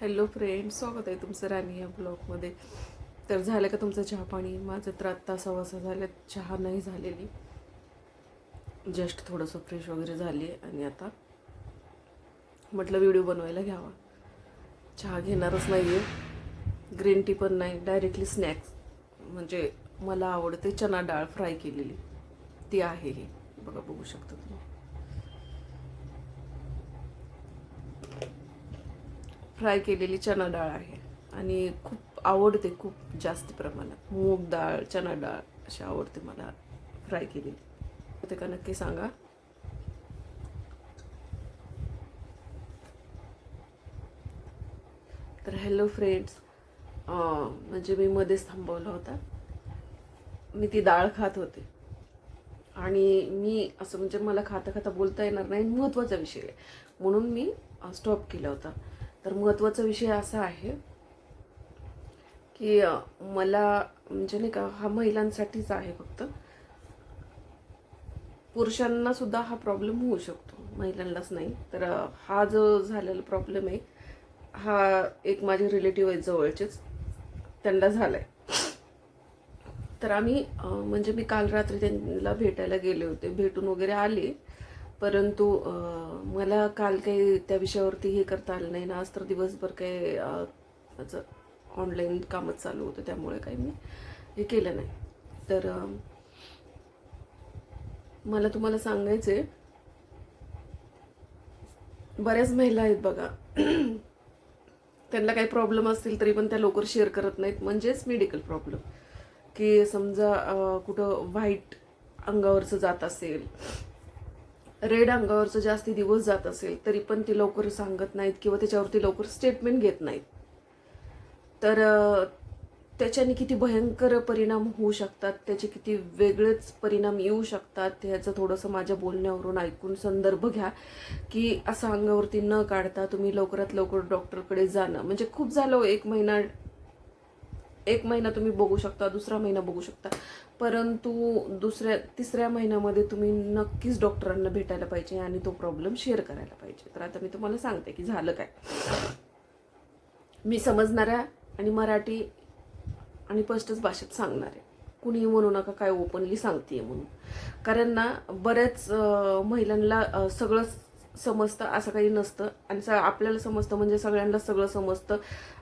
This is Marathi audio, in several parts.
हॅलो फ्रेंड स्वागत आहे तुमचं राणी या ब्लॉगमध्ये. तर झालं का तुमचं चहा पाणी? माझं तर आत्ता सहा वाजता झालं चहा नाही झालेली. जस्ट थोडंसं फ्रेश वगैरे झाली आणि आता म्हटलं व्हिडिओ बनवायला घ्यावा. चहा घेणारच नाही आहे ग्रीन टी पण नाही डायरेक्टली स्नॅक्स म्हणजे मला आवडते चना डाळ फ्राय केलेली. ती आहे ही. बघा बघू शकता तुम्ही. फ्राय केलेली चना डाळ आहे. आणि खूप आवडते खूप जास्त प्रमाणात. मूग डाळ चना डाळ अशी आवडते मला फ्राय केलेली. ते का नक्की सांगा. तर हॅलो फ्रेंड्स म्हणजे मी मध्येच थांबवला होता. मी ती डाळ खात होते. आणि मी असं म्हणजे मला खाता खाता बोलता येणार नाही महत्त्वाचा विषय आहे. म्हणून मी स्टॉप केला होता. तर महत्त्वाचा विषय असा आहे की मला म्हणजे नाही का हा महिलांसाठीच आहे फक्त. पुरुषांना सुद्धा हा प्रॉब्लेम होऊ शकतो महिलांनाच नाही. तर हा जो झालेला प्रॉब्लेम आहे हा एक माझे रिलेटिव्ह आहेत जवळचेच. त्यांना झालाय. तर आम्ही म्हणजे मी काल रात्री त्यांना भेटायला गेले होते. भेटून वगैरे आले. परंतु मला काल काही त्या विषयावरती हे करता आलं नाही. ना आज तर दिवसभर काही माझं ऑनलाईन कामच चालू होतं. त्यामुळे काही मी हे केलं नाही. तर मला तुम्हाला सांगायचं आहे बऱ्याच महिला आहेत बघा. त्यांना काही प्रॉब्लेम असतील तरी पण त्या लवकर शेअर करत नाहीत. म्हणजेच मेडिकल प्रॉब्लेम की समजा कुठं व्हाईट अंगावरचं जात असेल रेड अंगावरचं जास्ती दिवस जात असेल तरी पण ती लवकर सांगत नाहीत किंवा त्याच्यावरती लवकर स्टेटमेंट घेत नाहीत. तर त्याच्याने किती भयंकर परिणाम होऊ शकतात त्याचे किती वेगळेच परिणाम येऊ शकतात ह्याचं थोडंसं माझ्या बोलण्यावरून ऐकून संदर्भ घ्या. की असं अंगावरती न काढता तुम्ही लवकरात लवकर डॉक्टरकडे जाणं. म्हणजे खूप झालं एक महिना एक महिना तुम्ही बघू शकता दुसरा महिना बघू शकता. परंतु दुसऱ्या तिसऱ्या महिन्यामध्ये तुम्ही नक्कीच डॉक्टरांना भेटायला पाहिजे आणि तो प्रॉब्लेम शेअर करायला पाहिजे. तर आता मी तुम्हाला सांगते की झालं काय. मी समजणाऱ्या आणि मराठी आणि स्पष्टच भाषेत सांगणार. आहे कुणीही म्हणू नका काय ओपनली सांगते म्हणून. कारण ना बऱ्याच महिलांना सगळं समजतं असं काही नसतं. आणि स- आपल्याला समजतं म्हणजे सगळ्यांना सगळं समजतं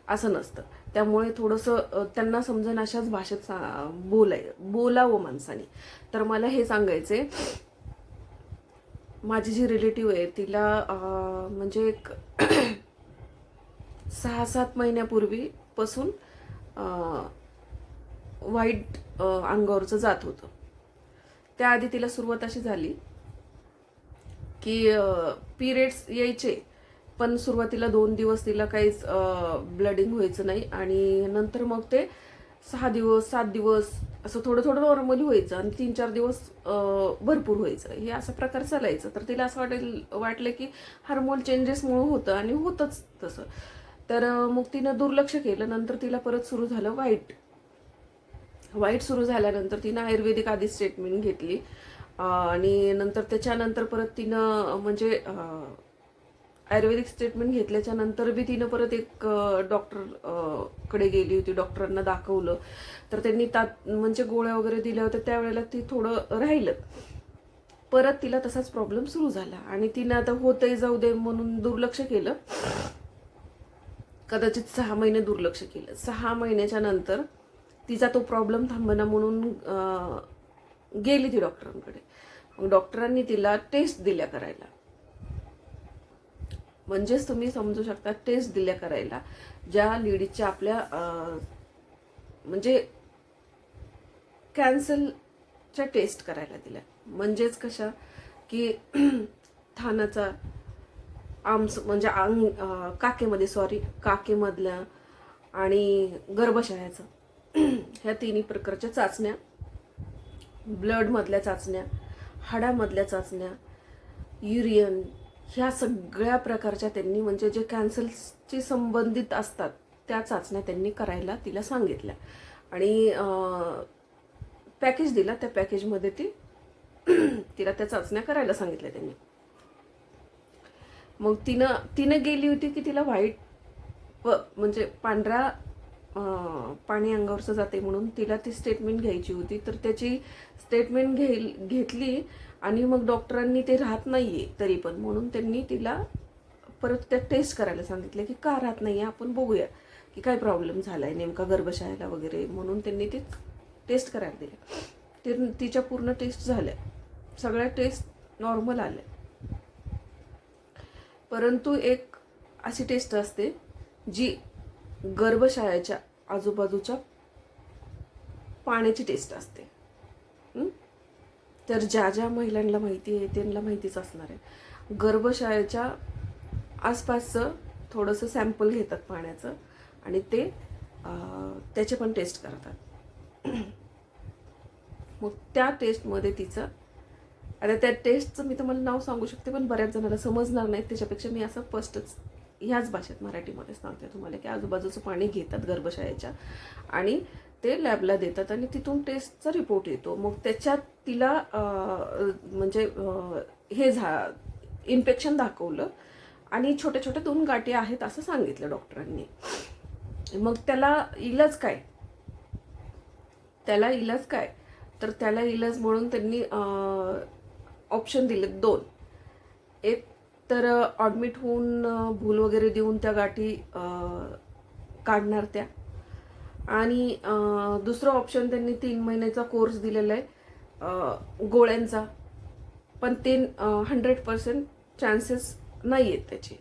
असं नसतं. त्यामुळे थोडंसं त्यांना समजेन अशाच भाषेत सा बोलाय बोलावं माणसाने. तर मला हे सांगायचंय माझी जी रिलेटिव्ह आहे तिला म्हणजे एक सहा सात महिन्यापूर्वीपासून वाईट अंगावरचं जात होतं. त्याआधी तिला सुरुवात अशी झाली की पिरियड्स यायचे पण सुरुवातीला दोन दिवस तिला काहीच ब्लडिंग व्हायचं नाही आणि नंतर मग ते सहा दिवस सात दिवस असं थोडं थोडं नॉर्मली व्हायचं आणि तीन चार दिवस भरपूर व्हायचं. हे असा प्रकार चालायचं. तर तिला असं वाटेल वाटलं की हार्मोन चेंजेसमुळं होतं आणि होतंच तसं. तर मग तिनं दुर्लक्ष केलं. नंतर तिला परत सुरू झालं वाईट. वाईट सुरू झाल्यानंतर तिनं आयुर्वेदिक आधी स्टेटमेंट घेतली. आणि नंतर त्याच्यानंतर परत तिनं म्हणजे आयुर्वेदिक स्टेटमेंट घेतल्याच्या नंतर बी तिनं परत एक डॉक्टरकडे गेली होती डॉक्टरांना दाखवलं. तर त्यांनी तात म्हणजे गोळ्या वगैरे दिल्या होत्या त्यावेळेला ती थोडं राहिलं. परत तिला तसाच प्रॉब्लेम सुरू झाला. आणि तिनं आता होतही जाऊ दे म्हणून दुर्लक्ष केलं. कदाचित सहा महिने दुर्लक्ष केलं. सहा महिन्याच्या नंतर तिचा तो प्रॉब्लेम थांबना म्हणून गेली ती डॉक्टरांकडे मग डॉक्टरांनी तिला टेस्ट दिल्या करायला. म्हणजेच तुम्ही समजू शकता टेस्ट दिल्या करायला. ज्या लेडीजच्या आपल्या म्हणजे कॅन्सलच्या टेस्ट करायला दिल्या. म्हणजेच कशा? की थानाचा आर्म्स म्हणजे अंग काकेमध्ये सॉरी काकेमधल्या आणि गर्भाशयाचं ह्या तिन्ही प्रकारच्या चाचण्या ब्लडमधल्या चाचण्या हाडामधल्या चाचण्या युरियन ह्या सगळ्या प्रकारच्या त्यांनी म्हणजे जे कॅन्सरशी संबंधित असतात त्या चाचण्या त्यांनी करायला तिला सांगितल्या. आणि पॅकेज दिला त्या पॅकेजमध्ये ती तिला त्या चाचण्या करायला सांगितल्या त्यांनी. मग तिनं तिनं गेली होती की तिला व्हाईट प म्हणजे पांढरा पाणी अंगावरचं जाते म्हणून तिला ती स्टेटमेंट घ्यायची होती. तर त्याची स्टेटमेंट घेईल घेतली आणि मग डॉक्टरांनी ते राहत नाहीये तरी पण. म्हणून त्यांनी तिला परत त्या टेस्ट करायला सांगितलं की का राहत नाही आपण बघूया की काय प्रॉब्लेम झाला आहे नेमका गर्भशाळेला वगैरे. म्हणून त्यांनी ते टेस्ट करायला दिल्या ते तिच्या पूर्ण टेस्ट झाल्या. सगळ्या टेस्ट नॉर्मल आल्या. परंतु एक अशी टेस्ट असते जी गर्भशाळेच्या आजूबाजूच्या पाण्याची टेस्ट असते. तर ज्या ज्या महिलांना माहिती आहे त्यांना माहितीच असणार आहे. गर्भशाळेच्या आसपासचं थोडंसं सॅम्पल घेतात पाण्याचं आणि ते त्याचे पण टेस्ट करतात. मग त्या टेस्टमध्ये तिचं आता त्या टेस्टचं मी तुम्हाला नाव सांगू शकते पण बऱ्याच जणांना समजणार नाही त्याच्यापेक्षा मी असं फर्स्टच ह्याच भाषेत मराठीमध्ये सांगते तुम्हाला की आजूबाजूचं पाणी घेतात गर्भशाळेच्या. आणि ते लॅबला देतात आणि तिथून टेस्टचा रिपोर्ट येतो. मग त्याच्यात तिला म्हणजे हे झा इन्फेक्शन दाखवलं आणि छोट्या छोट्या दोन गाठी आहेत असं सांगितलं डॉक्टरांनी. मग त्याला इलाज काय? त्याला इलाज काय? तर त्याला इलाज म्हणून त्यांनी ऑप्शन दिले दोन. एक तर ऑडमिट होऊन भूल वगैरे देऊन त्या गाठी काढणार त्या. आणि दुसरं ऑप्शन त्यांनी तीन महिन्याचा कोर्स दिलेला आहे गोळ्यांचा. पण ते हंड्रेड पर्सेंट चान्सेस नाही आहेत त्याचे.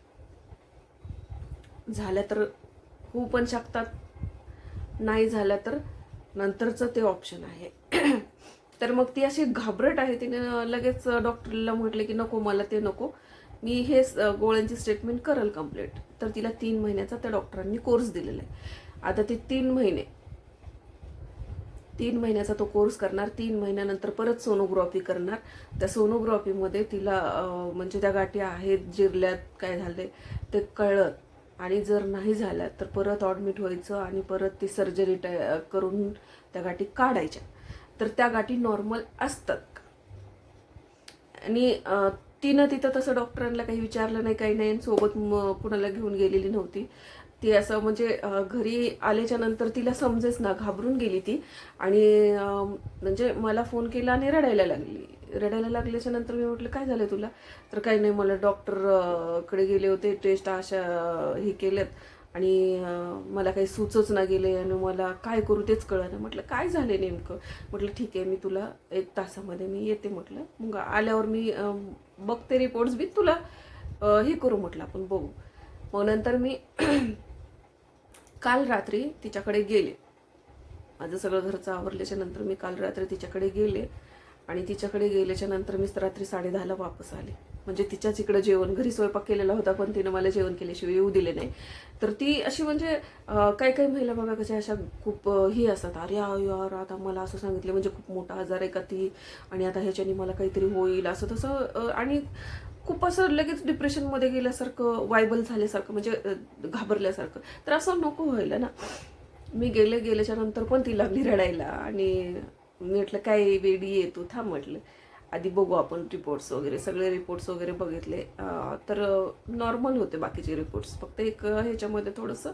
झाल्या तर होऊ पण शकतात. नाही झाल्या तर नंतरचं ते ऑप्शन आहे. तर मग ती अशी घाबरट आहे. तिने लगेच डॉक्टरला म्हटले की नको मला ते नको. मी हे गोळ्यांची स्टेटमेंट करल कंप्लीट तर तिला तीन महिन्याचा त्या डॉक्टरांनी कोर्स दिलेला आहे आता ती तीन महिने. तीन महिन्याचा तो कोर्स करणार तीन महिन्यानंतर परत सोनोग्राफी करणार. त्या सोनोग्राफीमध्ये तिला म्हणजे त्या गाठी आहेत जिरल्यात काय झाले ते कळत आणि जर नाही झाल्या तर परत ऑडमिट व्हायचं आणि परत ती सर्जरी करून त्या गाठी काढायच्या. तर त्या गाठी नॉर्मल असतात. आणि तिनं तिथं तसं डॉक्टरांना काही विचारलं नाही काही नाही. आणि सोबत म- कुणाला घेऊन गेलेली नव्हती. ती असं म्हणजे घरी आल्याच्यानंतर तिला समजेच ना घाबरून गेली ती. आणि म्हणजे मला फोन केला आणि रडायला लागली. रडायला लागल्याच्या नंतर मी म्हटलं काय झालं तुला? तर काही नाही मला डॉक्टरकडे गेले होते टेस्ट अशा हे केल्यात. आणि मला काही सुचच ना गेले आणि मला काय करू तेच कळलं. म्हटलं काय झाले नेमकं? म्हटलं ठीक आहे मी तुला एक तासामध्ये मी येते म्हटलं. मग आल्यावर मी बघते रिपोर्ट्स बी तुला हे करू म्हटलं आपण बघू. मग नंतर मी काल रात्री तिच्याकडे गेले. माझं सगळं घरचं आवरल्याच्या नंतर मी काल रात्री तिच्याकडे गेले आणि तिच्याकडे गेल्याच्यानंतर मी रात्री साडेदहाला वापस आले. म्हणजे तिच्याच इकडं जेवण घरी स्वयंपाक केलेला होता पण तिनं मला जेवण केल्याशिवाय येऊ दिले नाही. तर ती अशी म्हणजे काही काही महिला बघा कशा अशा खूप ही असतात. अरे यार आता मला असं सांगितलं म्हणजे खूप मोठा आजार आहे का ती? आणि आता ह्याच्याने मला काहीतरी होईल असं तसं आणि खूप असं लगेच डिप्रेशनमध्ये गेल्यासारखं वायबल झाल्यासारखं म्हणजे घाबरल्यासारखं. तर असं नको व्हायला ना. मी गेले गेल्याच्यानंतर पण ती लागली रडायला आणि मी म्हटलं काय वेडी येतो थांब म्हटलं. आधी बघू आपण रिपोर्ट्स वगैरे. सगळे रिपोर्ट्स वगैरे बघितले. तर नॉर्मल होते बाकीचे रिपोर्ट्स फक्त एक ह्याच्यामध्ये थोडंसं.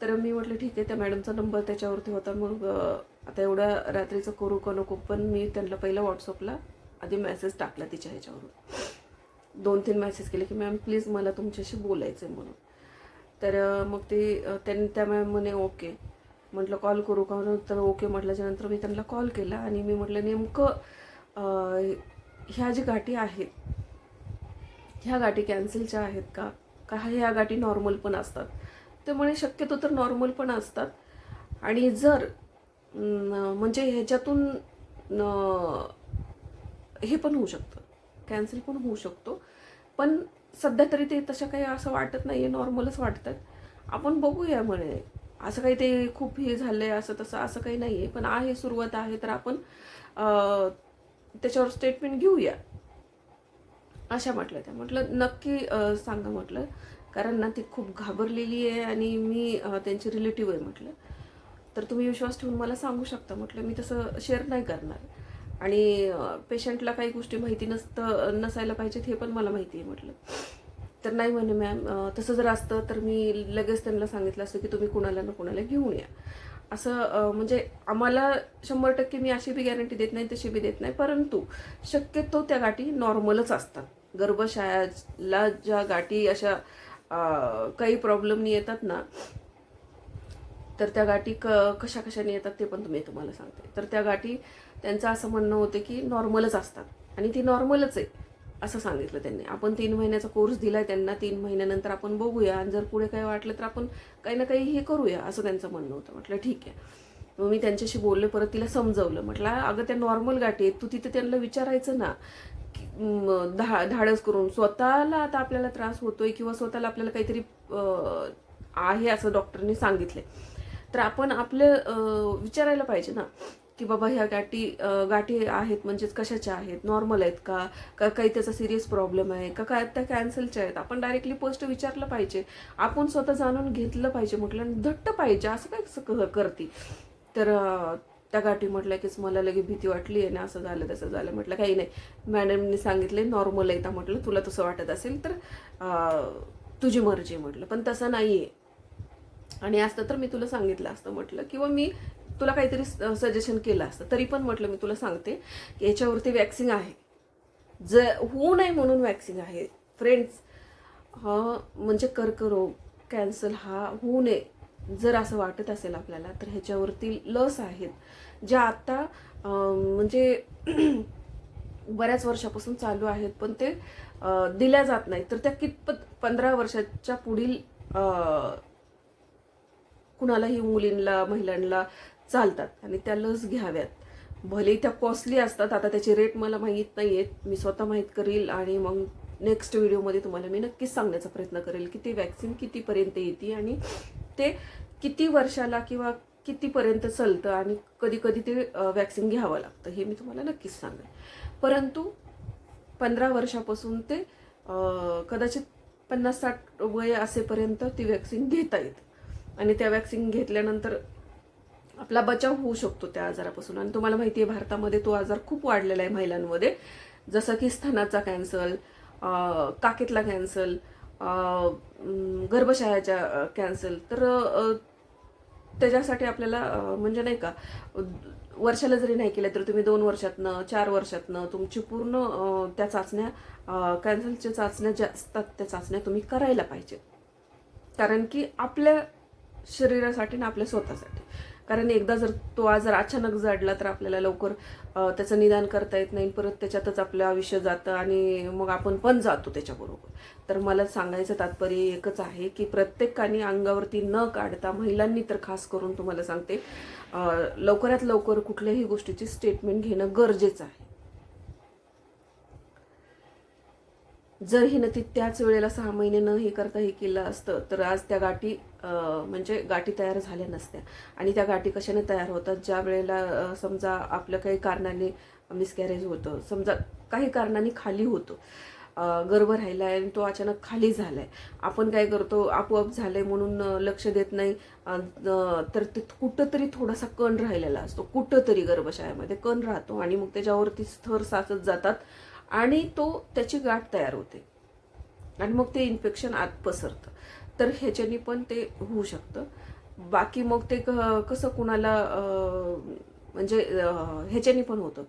तर मी म्हटलं ठीक आहे त्या मॅडमचा नंबर त्याच्यावरती होता. मग आता एवढ्या रात्रीचं करू का नको? पण मी त्यांना पहिलं व्हॉट्सअपला आधी मेसेज टाकला तिच्या ह्याच्यावरून. दोन तीन मेसेज केले की मॅम प्लीज मला तुमच्याशी बोलायचं आहे म्हणून. तर मग ते त्यां त्यांनी त्या मॅम म्हणे ओके म्हटलं कॉल करू का? तर ओके म्हटल्याच्यानंतर मी त्यांना कॉल केला आणि मी म्हटलं नेमकं ह्या ज्या गाठी आहेत ह्या गाठी कॅन्सलच्या आहेत का? का ह्या गाठी नॉर्मल पण असतात? त्यामुळे शक्यतो तर नॉर्मल पण असतात. आणि जर म्हणजे ह्याच्यातून हे पण होऊ शकतं. कॅन्सल पण होऊ शकतो. पण सध्या तरी ते तशा काही असं वाटत नाही आहे नॉर्मलच वाटतात. आपण बघूया म्हणे. असं काही ते खूप हे झालं आहे असं तसं असं काही नाही आहे पण आहे सुरुवात आहे तर आपण त्याच्यावर स्टेटमेंट घेऊया. अशा म्हटलं त्या. म्हटलं नक्की सांगा म्हटलं. कारण ना ती खूप घाबरलेली आहे आणि मी त्यांची रिलेटिव्ह आहे म्हटलं. तर तुम्ही विश्वास ठेवून मला सांगू शकता म्हटलं. मी तसं शेअर नाही करणार. आणि पेशंटला काही गोष्टी माहिती नसतं नसायला पाहिजेत हे पण मला माहिती आहे म्हटलं. तर नाही म्हणे मॅम तसं जर असतं तर मी लगेच त्यांना सांगितलं असतं की तुम्ही कुणाला ना कुणाला घेऊन या. असं म्हणजे आम्हाला शंभर टक्के मी अशी बी गॅरंटी देत नाही तशी बी देत नाही परंतु शक्यतो त्या गाठी नॉर्मलच असतात. गर्भशयाला ज्या गाठी अशा काही प्रॉब्लेमनी येतात ना तर त्या गाठी क कशा कशाने येतात ते पण तुम्ही तुम्हाला सांगते. तर त्या गाठी त्यांचं असं म्हणणं होतं की नॉर्मलच असतात. आणि ती नॉर्मलच आहे असं सांगितलं त्यांनी. आपण तीन महिन्याचा कोर्स दिला आहे त्यांना तीन महिन्यानंतर आपण बघूया. आणि जर पुढे काही वाटलं तर आपण काही ना काही हे करूया असं त्यांचं म्हणणं होतं. म्हटलं ठीक आहे. मग मी त्यांच्याशी बोलले परत तिला समजवलं. म्हटलं अगं त्या नॉर्मल गाठी आहेत. तू तिथे त्यांना विचारायचं ना की, धा धाडस करून. स्वतःला आता आपल्याला त्रास होतोय किंवा स्वतःला आपल्याला काहीतरी आहे असं डॉक्टरनी सांगितलंय. तर आपण आपलं विचारायला पाहिजे ना. की बाबा ह्या गाठी गाठी आहेत म्हणजेच कशाच्या आहेत? नॉर्मल आहेत का? का काही त्याचा सिरियस प्रॉब्लेम आहे? का काय त्या कॅन्सलच्या आहेत? आपण डायरेक्टली पोस्ट विचारलं पाहिजे. आपण स्वतः जाणून घेतलं पाहिजे म्हटलं आणि धट्ट पाहिजे असं काय कसं क- करते? तर त्या गाठी म्हटलं कीच मला लगे भीती वाटली आहे ना असं झालं तसं झालं. म्हटलं काही नाही. मॅडमनी सांगितले नॉर्मल आहे म्हटलं तुला तसं वाटत असेल तर तुझी मर्जी म्हटलं. पण तसं नाही आहे आणि असतं तर मी तुला सांगितलं असतं म्हटलं. किंवा मी तुला काहीतरी सजेशन केलं असतं. तरी पण म्हटलं मी तुला सांगते की याच्यावरती वॅक्सिंग आहे. ज होऊ नये म्हणून वॅक्सिंग आहे. फ्रेंड्स हा म्हणजे कर्करोग कॅन्सर हा होऊ नये. जर असं वाटत असेल आपल्याला तर ह्याच्यावरती लस आहेत. ज्या आत्ता म्हणजे बऱ्याच वर्षापासून चालू आहेत पण ते दिल्या जात नाही तर त्या कितपत पंधरा वर्षाच्या पुढील कुणालाही मुलींना महिलांना चालतात. आणि त्या लस घ्याव्यात. भले त्या कॉस्टली असतात आता त्याचे रेट मला माहीत नाही आहेत मी स्वतः माहीत करील आणि मग नेक्स्ट व्हिडिओमध्ये तुम्हाला मी नक्कीच सांगण्याचा प्रयत्न करेल की ते वॅक्सिन कितीपर्यंत येते आणि ते किती वर्षाला किंवा कितीपर्यंत चालतं आणि कधी कधी ते वॅक्सिन घ्यावं लागतं हे मी तुम्हाला नक्कीच सांगेन. परंतु पंधरा वर्षापासून ते कदाचित पन्नास साठ वय असेपर्यंत ती वॅक्सिन घेता येत. आणि त्या वॅक्सिन घेतल्यानंतर आपला बचाव होऊ शकतो त्या आजारापासून. आणि तुम्हाला माहिती आहे भारतामध्ये तो आजार खूप वाढलेला आहे महिलांमध्ये. जसं की स्तनाचा कॅन्सल काकेतला कॅन्सल गर्भशयाच्या कॅन्सल. तर त्याच्यासाठी आपल्याला म्हणजे नाही का वर्षाला जरी नाही केलं तर तुम्ही दोन वर्षातनं चार वर्षातनं तुमची पूर्ण त्या चाचण्या कॅन्सरच्या चाचण्या ज्या असतात त्या चाचण्या तुम्ही करायला पाहिजे. कारण की आपल्या शरीरासाठी ना आपल्या स्वतःसाठी. कारण एकदा जर तो आजार अचानक जडला तर आपल्याला लवकर त्याचं निदान करता येत नाही. परत त्याच्यातच आपलं आयुष्य जातं आणि मग आपण पण जातो त्याच्याबरोबर. तर मला सांगायचं तात्पर्य एकच आहे की प्रत्येकाने अंगावरती न काढता महिलांनी तर खास करून तुम्हाला सांगते लवकरात लवकर कुठल्याही गोष्टीची स्टेटमेंट घेणं गरजेचं आहे. जर हिनं ती त्याच वेळेला सहा महिने न हे करता हे केलं असतं तर आज त्या गाठी म्हणजे गाठी तयार झाल्या नसत्या. आणि त्या गाठी कशाने तयार होतात? ज्या वेळेला समजा आपल्या काही कारणाने मिसकॅरेज होतं समजा काही कारणाने खाली होतो. गर्भ राहिला आहे आणि तो अचानक खाली झाला आहे आपण काय करतो? आपोआप झालं आहे म्हणून लक्ष देत नाही. तर ते कुठंतरी थोडासा कण राहिलेला असतो. कुठंतरी गर्भशाळेमध्ये कण राहतो आणि मग त्याच्यावरती स्थर साचत जातात. आणि तो त्याची गाठ तयार होते. आणि मग ते इन्फेक्शन आत पसरतं. तर ह्याच्यानी पण ते होऊ शकतं. बाकी मग ते क- कसं कुणाला म्हणजे ह्याच्याने पण होतं.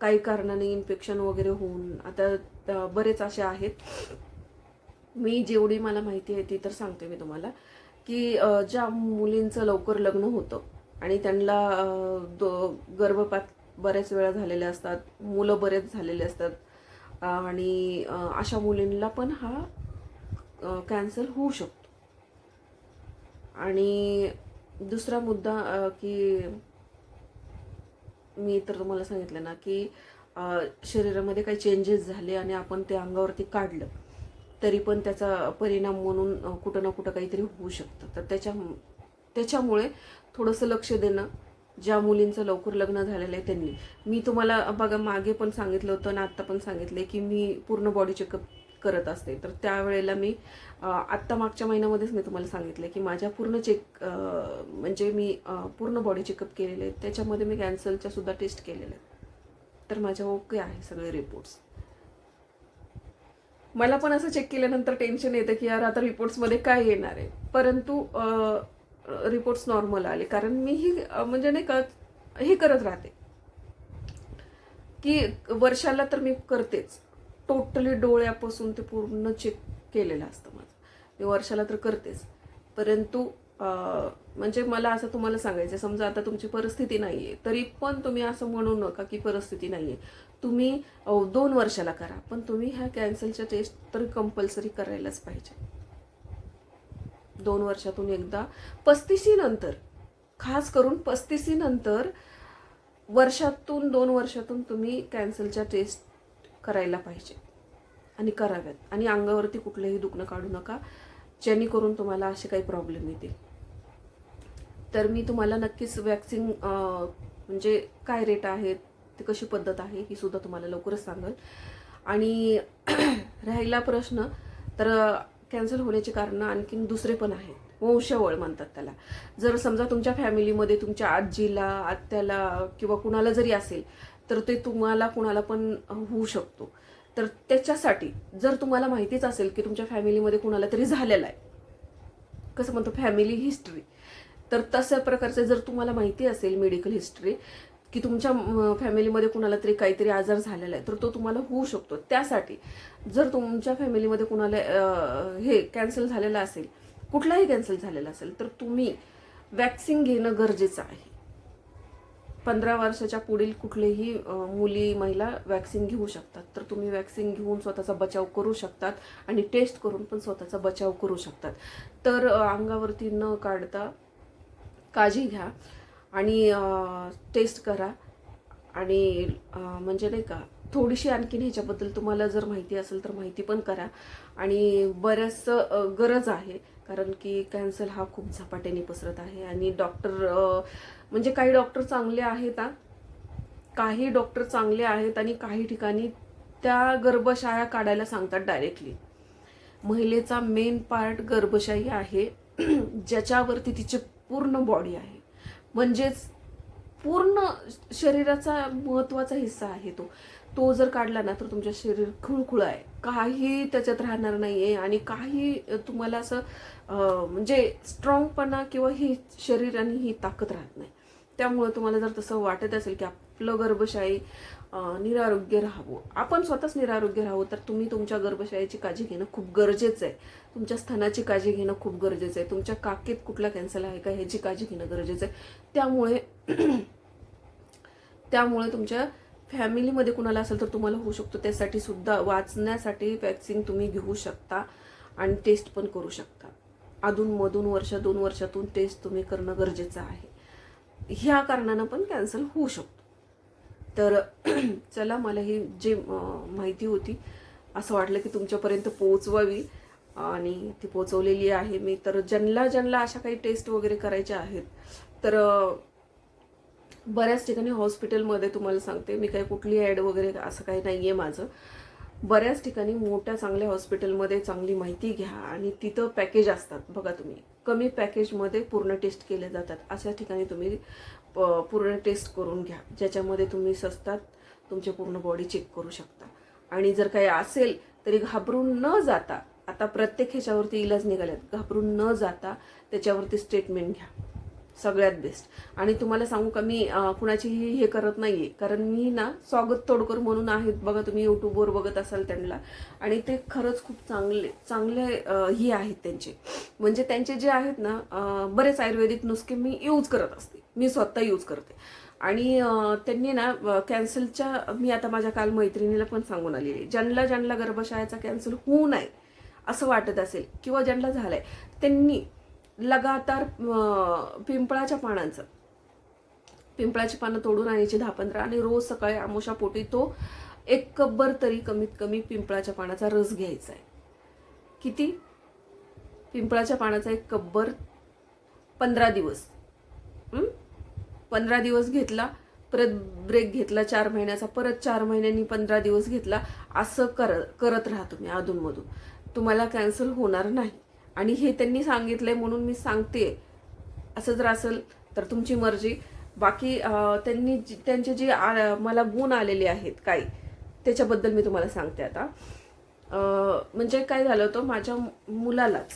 काही कारणाने इन्फेक्शन वगैरे होऊन आता बरेच असे आहेत. मी जेवढी मला माहिती आहे ती तर सांगते मी तुम्हाला की ज्या मुलींचं लवकर लग्न होतं आणि त्यांना दो- गर्भपात बऱ्याच वेळा झालेले असतात मुलं बरेच झालेले असतात आणि अशा मुलींना पण हा कॅन्सर होऊ शकतो. आणि दुसरा मुद्दा की मी तर तुम्हाला सांगितलं ना की शरीरामध्ये काही चेंजेस झाले आणि आपण ते अंगावरती काढलं तरी पण त्याचा परिणाम म्हणून कुठं ना कुठं काहीतरी होऊ शकतं. तर त्याच्या त्याच्यामुळे थोडंसं लक्ष देणं ज्या मुलींचं लवकर लग्न झालेलं आहे त्यांनी. मी तुम्हाला बघा मागे पण सांगितलं होतं आणि आत्ता पण सांगितलं की मी पूर्ण बॉडी चेकअप करत असते. तर त्यावेळेला मी आत्ता मागच्या महिन्यामध्येच मी तुम्हाला सांगितलं की माझ्या पूर्ण चेक म्हणजे मी पूर्ण बॉडी चेकअप केलेले आहेत. त्याच्यामध्ये मी कॅन्सरच्या सुद्धा टेस्ट केलेल्या आहेत. तर माझ्या ओके आहे सगळे रिपोर्ट्स मला पण असं चेक केल्यानंतर टेन्शन येतं की यार आता रिपोर्ट्समध्ये काय येणार आहे. परंतु रिपोर्ट्स नॉर्मल आले. कारण मी ही म्हणजे नाही का हे करत राहते. की वर्षाला तर मी करतेच. टोटली डोळ्यापासून ते पूर्ण चेक केलेलं असतं माझं. मी वर्षाला तर करतेच. परंतु म्हणजे मला असं तुम्हाला सांगायचं समजा आता तुमची परिस्थिती नाही आहे तरी पण तुम्ही असं म्हणू नका की परिस्थिती नाही आहे तुम्ही दोन वर्षाला करा पण तुम्ही ह्या कॅन्सलच्या टेस्ट तर कंपल्सरी करायलाच पाहिजे. दोन वर्षातून एकदा. पस्तीसीनंतर खास करून पस्तीसीनंतर वर्षातून दोन वर्षातून तुम्ही कॅन्सलच्या टेस्ट करायला पाहिजे आणि कराव्यात. आणि अंगावरती कुठलंही दुखणं काढू नका जेणेकरून तुम्हाला असे काही प्रॉब्लेम येतील. तर मी तुम्हाला नक्कीच वॅक्सिन म्हणजे काय रेट आहेत ते कशी पद्धत आहे ही सुद्धा तुम्हाला लवकरच सांगेल. आणि राहिला प्रश्न तर कॅन्सल होण्याची कारणं आणखीन दुसरे पण आहेत. वंशवळ म्हणतात त्याला. जर समजा तुमच्या फॅमिलीमध्ये तुमच्या आजीला आत्याला किंवा कुणाला जरी असेल तर ते तुम्हाला कुणाला पण होऊ शकतो. तर त्याच्यासाठी जर तुम्हाला माहितीच असेल की तुमच्या फॅमिलीमध्ये कुणाला तरी झालेलं आहे कसं म्हणतो फॅमिली हिस्ट्री तर तशा प्रकारचे जर तुम्हाला माहिती असेल मेडिकल हिस्ट्री की तुमच्या फॅमिलीमध्ये कुणाला तरी काहीतरी आजार झालेला आहे तर तो तुम्हाला होऊ शकतो. त्यासाठी जर तुमच्या फॅमिलीमध्ये कुणाला हे कॅन्सल झालेलं असेल कुठलाही कॅन्सल झालेला असेल तर तुम्ही वॅक्सिन घेणं गरजेचं आहे. पंधरा वर्षाच्या पुढील कुठलेही मुली महिला वॅक्सिन घेऊ शकतात तर तुम्ही वॅक्सिन घेऊन स्वतःचा बचाव करू शकतात आणि टेस्ट करून पण स्वतःचा बचाव करू शकतात. तर अंगावरती न काढता काळजी घ्या. आणि टेस्ट करा. आणि म्हणजे नाही का थोडीशी आणखीन ह्याच्याबद्दल तुम्हाला जर माहिती असेल तर माहिती पण करा. आणि बऱ्याचसं गरज आहे कारण की कॅन्सर हा खूप झपाट्याने पसरत आहे. आणि डॉक्टर म्हणजे काही डॉक्टर चांगले आहेत काही डॉक्टर चांगले आहेत आणि काही ठिकाणी त्या गर्भशाया काढायला सांगतात डायरेक्टली महिलेचा मेन पार्ट गर्भशाही आहे. ज्याच्यावरती तिची पूर्ण बॉडी आहे. म्हणजेच पूर्ण शरीराचा महत्त्वाचा हिस्सा आहे तो. तो जर काढला ना तर तुमचं शरीर खुळखुळ आहे. काही त्याच्यात राहणार नाही आहे आणि काही तुम्हाला असं म्हणजे स्ट्रॉंगपणा किंवा ही शरीर आणि ही ताकद राहत नाही. त्यामुळं तुम्हाला जर तसं वाटत असेल की आपलं गर्भशाही निरारोग्य राहावं. आपण स्वतःच निरारोग्य राहावं तर तुम्ही तुमच्या गर्भशाळेची काळजी घेणं खूप गरजेचं आहे. तुमच्या स्तनाची काळजी घेणं खूप गरजेचं आहे. तुमच्या काकेत कुठला कॅन्सर आहे का ह्याची काळजी घेणं गरजेचं आहे. त्यामुळे त्यामुळे तुमच्या फॅमिलीमध्ये कुणाला असेल तर तुम्हाला होऊ शकतो. त्यासाठी सुद्धा वाचण्यासाठी वॅक्सिन तुम्ही घेऊ शकता आणि टेस्ट पण करू शकता. अधूनमधून वर्ष दोन वर्षातून टेस्ट तुम्ही करणं गरजेचं आहे. ह्या कारणानं पण कॅन्सल होऊ शकतो. तर चला मला ही जी माहिती होती असं वाटलं की तुमच्यापर्यंत पोहोचवावी. आणि ती पोचवलेली आहे मी. तर ज्यांना ज्यांना अशा काही टेस्ट वगैरे करायच्या आहेत तर बऱ्याच ठिकाणी हॉस्पिटलमध्ये तुम्हाला सांगते मी काही कुठली ॲड वगैरे असं काही नाही आहे माझं. बऱ्याच ठिकाणी मोठ्या चांगल्या हॉस्पिटलमध्ये चांगली माहिती घ्या आणि तिथं पॅकेज असतात. बघा तुम्ही कमी पॅकेजमध्ये पूर्ण टेस्ट केले जातात. अशा ठिकाणी तुम्ही प- पूर्ण टेस्ट करून घ्या. ज्याच्यामध्ये तुम्ही स्वस्तात तुमची पूर्ण बॉडी चेक करू शकता. आणि जर काही असेल तरी घाबरून न जाता आता प्रत्येक ह्याच्यावरती इलाज निघाल्यात. घाबरून न जाता त्याच्यावरती स्टेटमेंट घ्या. सगळ्यात बेस्ट आणि तुम्हाला सांगू का मी कुणाचीही हे करत नाही आहे कारण मी ना स्वागत तोडकर म्हणून आहेत बघा तुम्ही यूट्यूबवर बघत असाल त्यांना. आणि ते खरंच खूप चांगले चांगले हे आहेत त्यांचे. म्हणजे त्यांचे जे आहेत ना बरेच आयुर्वेदिक नुसके मी यूज करत असते. मी स्वतः यूज करते. आणि त्यांनी ना कॅन्सलच्या मी आता माझ्या काल मैत्रिणीला पण सांगून आलेली. आहे. ज्यांना ज्यांना गर्भशाळेचा कॅन्सल होऊ नये असं वाटत असेल किंवा ज्यांना झालंय त्यांनी लगातार पिंपळाच्या पानांचं. पिंपळाची पानं तोडून आणायची दहा पंधरा आणि रोज सकाळी आमोशा पोटी तो एक कब्बर तरी कमीत कमी पिंपळाच्या पानाचा रस घ्यायचा आहे. किती? पिंपळाच्या पानाचा एक कब्बर पंधरा दिवस. पंधरा दिवस घेतला परत ब्रेक घेतला चार महिन्याचा परत चार महिन्यांनी पंधरा दिवस घेतला असं कर करत राहा तुम्ही अधूनमधून. तुम्हाला कॅन्सल होणार नाही. आणि हे त्यांनी सांगितलंय म्हणून मी सांगते. असं जर असेल तर तुमची मर्जी. बाकी त्यांनी जी- त्यांचे जे आ- मला गुण आलेले आहेत काही त्याच्याबद्दल मी तुम्हाला सांगते आता. म्हणजे काय झालं होतं माझ्या मुलालाच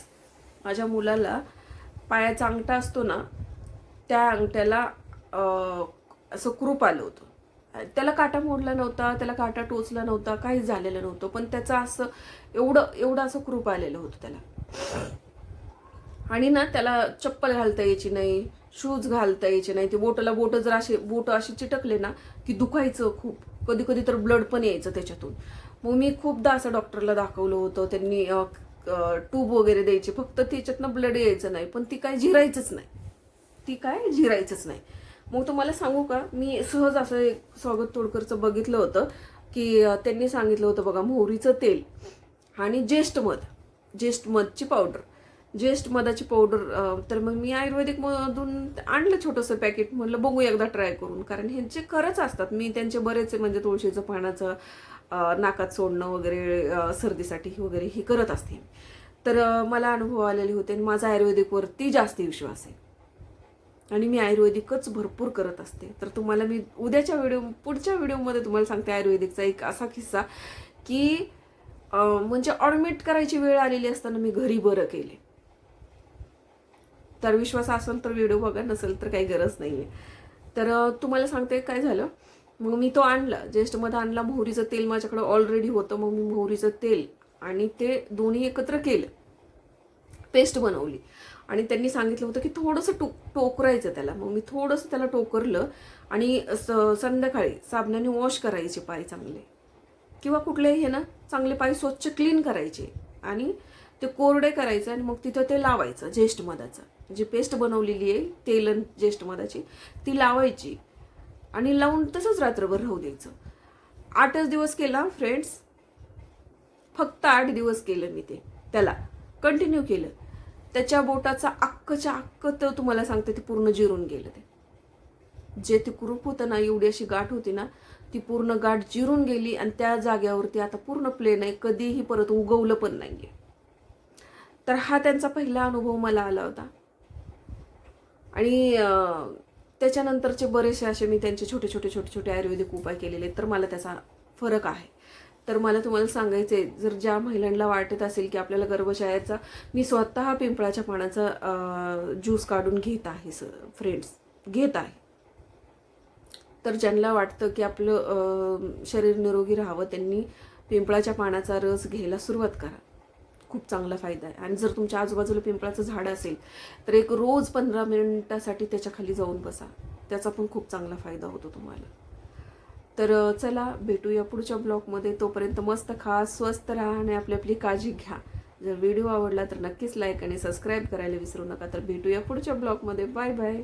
माझ्या मुलाला पायाचा अंगठा असतो ना त्या अंगठ्याला असं क्रूप आलं होतं. त्याला काटा मोडला नव्हता त्याला काटा टोचला नव्हता काहीच झालेलं नव्हतं. पण त्याचं असं एवढं एवढं असं क्रूप आलेलं होतं त्याला. आणि ना त्याला चप्पल घालता यायची नाही शूज घालता यायचे नाही. ते बोटाला बोट जर असे बोट असे चिटकले ना की दुखायचं खूप. कधी कधी तर ब्लड पण यायचं त्याच्यातून. मग मी खूपदा असं डॉक्टरला दाखवलं होतं. त्यांनी ट्यूब वगैरे द्यायची. फक्त त्याच्यातनं ब्लड यायचं नाही. पण ती काय जिरायचंच नाही. ती काय जिरायचंच नाही. मग तुम्हाला सांगू का? मी सहज असं एक स्वागत तोडकरचं बघितलं होतं की त्यांनी सांगितलं होतं बघा मोहरीचं तेल आणि ज्येष्ठ मध ज्येष्ठ मधची पावडर ज्येष्ठ मधाची पावडर तर मग मी आयुर्वेदिक मधून आणलं छोटंसं पॅकेट म्हणलं बघू एकदा ट्राय करून. कारण ह्यांचे खरंच असतात. मी त्यांचे बरेच म्हणजे तुळशीचं पानाचं नाकात सोडणं वगैरे सर्दीसाठी वगैरे हे करत असते. तर मला अनुभव आलेले होते आणि माझा आयुर्वेदिकवरती जास्त विश्वास आहे. आणि मी आयुर्वेदिकच भरपूर करत असते. तर तुम्हाला मी उद्याच्या व्हिडिओ पुढच्या व्हिडिओमध्ये तुम्हाला सांगते आयुर्वेदिकचा एक असा किस्सा की म्हणजे ऑडमिट करायची वेळ आलेली असताना मी घरी बरं केले. तर विश्वास असेल तर व्हिडिओ बघा नसेल तर काही गरज नाही आहे तर तुम्हाला सांगते काय झालं? मग मी तो आणला. ज्येष्ठमध्ये आणला मोहरीचं तेल माझ्याकडे ऑलरेडी होतं मग मी मोहरीचं तेल आणि ते दोन्ही एकत्र केलं. पेस्ट बनवली. आणि त्यांनी सांगितलं होतं की थोडंसं टो टोकरायचं त्याला. मग मी थोडंसं त्याला टोकरलं आणि स- संध्याकाळी साबणाने वॉश करायचे पाय चांगले. किंवा कुठलेही हे ना चांगले पाय स्वच्छ क्लीन करायचे आणि ते कोरडे करायचे आणि मग तिथं ते लावायचं ज्येष्ठ मधाचं. जी पेस्ट बनवलेली आहे तेलन ज्येष्ठ मधाची ती लावायची आणि लावून तसंच रात्रभर राहू द्यायचं. आठच दिवस केला फ्रेंड्स फक्त आठ दिवस केलं मी ते. त्याला कंटिन्यू केलं. त्याच्या बोटाचा अक्कच्या अक्क तर तुम्हाला सांगते ते पूर्ण जिरून गेलं ते. जे ते कुरूप होतं ना एवढी अशी गाठ होती ना ती पूर्ण गाठ जिरून गेली आणि त्या जाग्यावरती आता पूर्ण प्लेन आहे. कधीही परत उगवलं पण नाहीये. तर हा त्यांचा पहिला अनुभव मला आला होता. आणि त्याच्यानंतरचे बरेचसे असे मी त्यांचे छोटे छोटे छोटे छोटे आयुर्वेदिक उपाय केलेले तर मला त्याचा फरक आहे. तर मला तुम्हाला सांगायचं आहे जर ज्या महिलांना वाटत असेल की आपल्याला गर्भशयाचा मी स्वतः पिंपळाच्या पानाचा ज्यूस काढून घेत आहे स फ्रेंड्स घेत आहे. तर ज्यांना वाटतं की आपलं शरीर निरोगी राहावं त्यांनी पिंपळाच्या पानाचा रस घ्यायला सुरुवात करा. खूप चांगला फायदा आहे. आणि जर तुमच्या आजूबाजूला पिंपळाचं झाड असेल तर एक रोज पंधरा मिनिटासाठी त्याच्याखाली जाऊन बसा. त्याचा पण खूप चांगला फायदा होतो तुम्हाला. तर चला भेटूया पुढच्या ब्लॉगमध्ये. तोपर्यंत मस्त खा स्वस्त राहा आणि आपली आपली काळजी घ्या. जर व्हिडिओ आवडला तर नक्कीच लाईक आणि सबस्क्राईब करायला विसरू नका. तर भेटूया पुढच्या ब्लॉगमध्ये. Bye bye